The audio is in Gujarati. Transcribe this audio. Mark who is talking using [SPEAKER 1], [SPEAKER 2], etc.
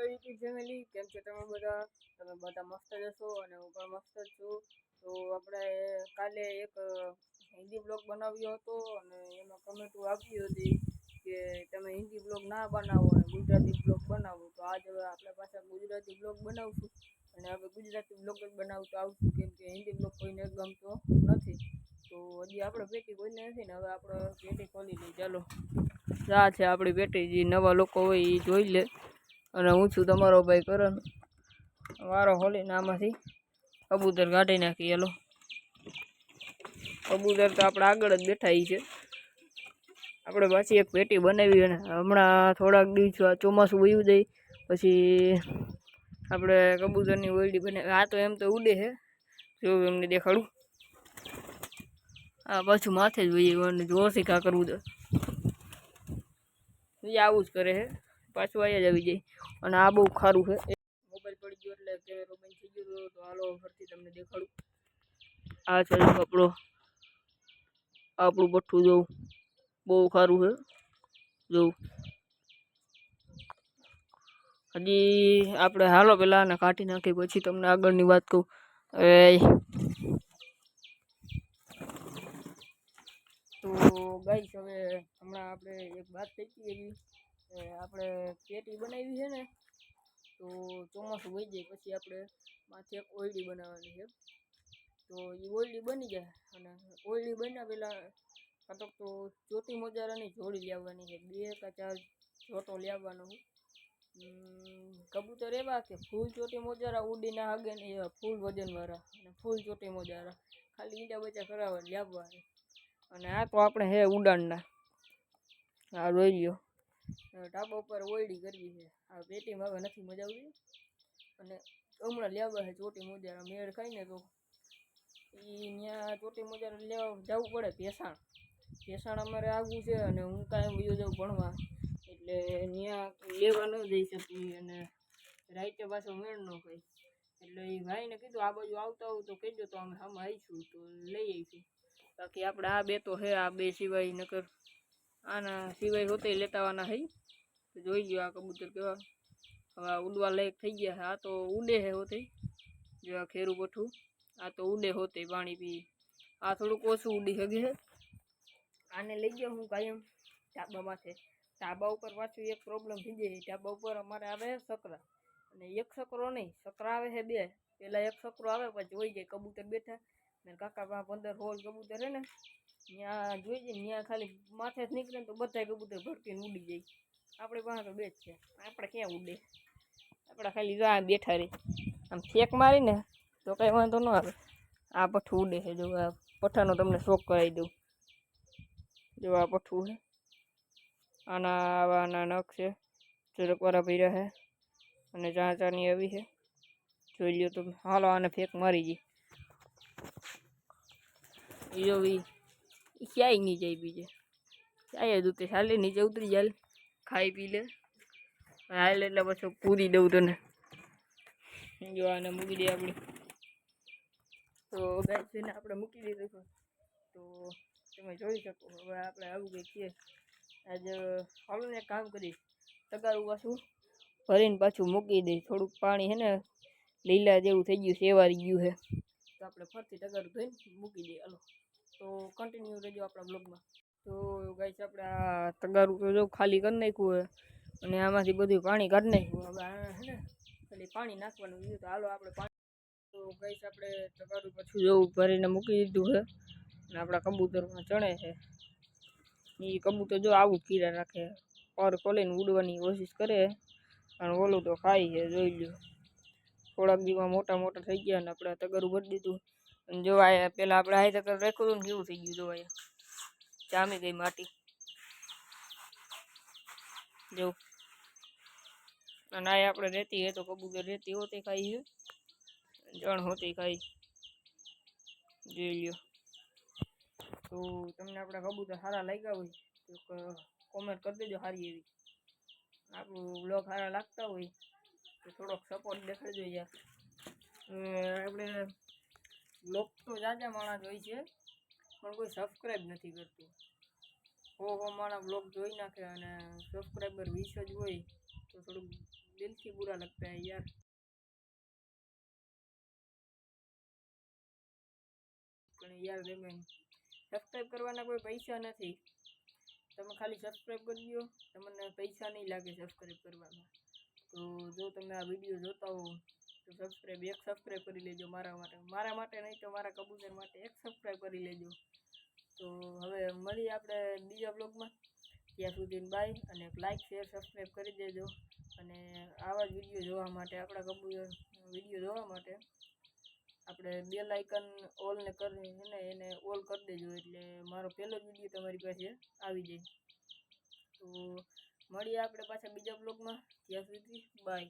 [SPEAKER 1] હેલો યુટ્યુબ ફેમિલી કેમ છો તમે બધા તમે બધા મસ્ત જ હશો અને હું પણ મસ્ત જ છું. તો આપણે કાલે એક હિન્દી બ્લોગ બનાવ્યો હતો અને એમાં કમેન્ટો આપી હતી કે તમે હિન્દી બ્લોગ ના બનાવો અને ગુજરાતી બ્લોગ બનાવો. તો આજે હવે આપણે પાછા ગુજરાતી બ્લોગ બનાવશું. અને હવે ગુજરાતી બ્લોગ જ બનાવતો આવશું, કેમ કે હિન્દી બ્લોગ કોઈને ગમતો નથી. તો હજી આપણે પેટી કોઈને નથી ને, હવે આપણે પેટી ખોલી લઈએ. ચાલો. આ છે આપણી પેટી જે નવા લોકો હોય એ જોઈ લે. અને હું છું તમારો ભાઈ કરણ. વારો હોલીને આમાંથી કબૂતર કાઢી નાખી એલો કબૂતર તો આપણે આગળ જ બેઠા છે. આપણે પાછી એક પેટી બનાવી અને હમણાં થોડાક દિવસ ચોમાસું વયું જાય, પછી આપણે કબૂતરની ઓયડી બનાવી આ તો એમ તો ઉડે છે. જો એમને દેખાડું. આ પાછું માથે જ અને જોરથી કા કરવું દે એ આવું જ કરે છે. પાછું અહીંયા જ આવી જાય. અને આ બહુ ખારું છે. મોબાઈલ પડી ગયો એટલે કેમેરો બંધ થઈ ગયો હતો. તો હાલો ફરતી તમને દેખાડું. આ છે આપણો, આપણું બઠ્ઠું જોવું બહુ ખારું છે. જોવું હજી આપણે હાલો પેલા આને કાઢી નાખી પછી તમને આગળની વાત કહું. હવે તો ગાઈસ, હવે હમણાં આપણે એક વાત થઈ હતી એવી. કે આપણે પેટી બનાવી છે ને, તો ચોમાસું વહી જાય પછી આપણે માથે એક ઓયડી બનાવવાની છે. તો એ ઓયડી બની જાય અને ઓયડી બન્યા પહેલાં કાં તો ચોટી મોજારાની જોડી લાવવાની છે, બે કે ચાર જોટો લાવવાનો હું કબૂતર એવા કે ફૂલ ચોટી મોજારા ઉડીના હાગે ને એવા ફૂલ વજનવાળા અને ફૂલ ચોટી મોજારા. ખાલી ઈંડા બચા કરાવવા લાવવા અને આ તો આપણે હે ઉડાનના આ રોઈ લ્યો ધાબા ઉપર ઓયડી કરવી છે. આ પેટીમાં હવે નથી મજા આવતી. અને હમણાં લેવા છે ચોટી મોજારા મેળ ખાઈને તો એ ત્યાં ચોટી મોજારા લેવા જવું પડે ભેસાણ. ભેસાણ અમારે આવવું છે અને હું કાંઈ વયો જાઉં ભણવા. એટલે ત્યાં લેવા ન જઈ શકી અને રાઈતે પાછો મેળ ન ખાય એટલે એ ભાઈને કીધું આ બાજુ આવતા હોવ તો કહેજો તો અમે આમાં આવીશું તો લઈ આવીશું. બાકી આપણે આ બે તો હે આ બે સિવાય નકર આના સિવાય હોતે લેતાવાના હઈ. તો જોઈ ગયો આ કબૂતર કેવા હવે ઉડવા લાયક થઈ ગયા આ તો ઉડે છે હોતે. જો આ ખેરું પઠું, આ તો ઉડે હોતે પાણી પી. આ થોડુંક ઓછું ઉડી શકે છે. આને લઈ ગયો હું કાયમ ધાબા માથે. ધાબા ઉપર પાછું એક પ્રોબ્લેમ થઈ જાય ધાબા ઉપર અમારે આવે સકરા અને એક સકરો નહીં સકરા આવે છે બે. પેલા એક સકરો આવે, પછી જોઈ જાય કબૂતર બેઠા. ને કાકા પંદર હોલ કબૂતર હે ને ત્યાં જોઈ જાય ત્યાં ખાલી માથે જ નીકળે ને તો બધા કબૂતર ભરતીને ઉડી જાય. આપણી પાસે તો બે જ છે. આપણે ક્યાં ઉડે? આપણે ખાલી જો બેઠા રહી. આમ ફેંક મારીને તો કંઈ વાંધો ન આવે. આ પઠ્ઠું ઉડે છે. જો આ પઠ્ઠાનો તમને શોખ કરાવી દઉં. જો આ પઠ્ઠું છે. આના આવા આના નખ છે. ચરકવાળા ભીરા છે. અને ચા ચાની આવી છે. જોઈ લ્યો તમે. હાલો આને ફેંક મારી જઈ એ જો ઈ ક્યાંય નહીં જાય બીજે. ક્યાંય ઉતરે હાલે નીચે ઉતરી જાય ખાઈ પી લે. હાલ એટલે પછી પૂરી દઉં તને. જો આને મૂકી દઈએ આપણે. તો ગાય આપણે મૂકી દીધું છે. તો તમે જોઈ શકો હવે આપણે આવું કંઈક છીએ આજે હાલું એક કામ કરીશ તગારું પાછું ભરીને પાછું મૂકી દઈશ થોડુંક પાણી છે ને લીલા જેવું થઈ ગયું સેવારી ગયું છે. તો આપણે ફરતી તગારું ધોઈને મૂકી દઈએ. હાલો. તો કન્ટિન્યુ રહેજો આપણા બ્લોગમાં તો ગાઈસ આપણે આ તગારું જો ખાલી કરી નાખ્યું હોય અને આમાંથી બધું પાણી કાઢી નાખ્યું. હવે છે ને, ખાલી પાણી નાખવાનું છે. તો હાલો આપણે પાણી તો ગાઈસ આપણે તગારું પાછું જેવું ભરીને મૂકી દીધું છે. અને આપણા કબૂતરમાં ચણે છે. એ કબૂતર જો આવું કીરા રાખે પર ખોલીને ઉડવાની કોશિશ કરે. અને ઓલું તો ખાઈ છે, જોઈ લ્યો. થોડાક દીમાં મોટા મોટા થઈ ગયા અને આપણે તગરું ભરી દીધું. જો આ પેલા આપણે આ તગર રાખ્યું ને કેવું થઈ ગયું જો અહીંયા જામી ગઈ માટી. જો. અને આ આપણે રેતી હે તો કબૂતર રહેતી હોતી ખાઈ છે જણ હોતી ખાઈ. જોઈ લ્યો. તો તમને આપણા કબૂતર સારા લાગ્યા હોય તો કોમેન્ટ કરી દેજો સારી એવી. આપણું બ્લોગ સારા લાગતા હોય તો થોડોક સપોર્ટ દેખાડજો યાર. આપણે લોક તો જાજા માણસ હોય છે, પણ કોઈ સબસ્ક્રાઈબ નથી કરતું. હો હો મારા બ્લોગ જોઈ નાખે અને સબસ્ક્રાઈબર વીસ જ હોય, તો થોડુંક દિલથી બુરા લગતા યાર. પણ યાર રેમેન સબસ્ક્રાઈબ કરવાના કોઈ પૈસા નથી. તમે ખાલી સબસ્ક્રાઈબ કરી દો તમને પૈસા નહીં લાગે સબસ્ક્રાઈબ કરવામાં. તો જો તમે આ વીડિયો જોતા હોવ તો સબસ્ક્રાઈબ એક સબસ્ક્રાઈબ કરી લેજો મારા માટે. મારા માટે નહીં તો મારા કબૂતર માટે એક સબસ્ક્રાઈબ કરી લેજો. તો હવે મળીએ આપણે બીજા બ્લોગમાં ત્યાં સુધી બાય અને લાઇક શેર સબસ્ક્રાઈબ કરી દેજો. અને આવા જ વીડિયો જોવા માટે, આપણા કબૂતર વીડિયો જોવા માટે આપણે બે લાઇકન ઓલને કરી ને એને ઓલ કરી દેજો. એટલે મારો પહેલો જ વીડિયો તમારી પાસે આવી જાય. તો મળીએ આપણે પાછા બીજા બ્લોગમાં ત્યાં સુધી બાય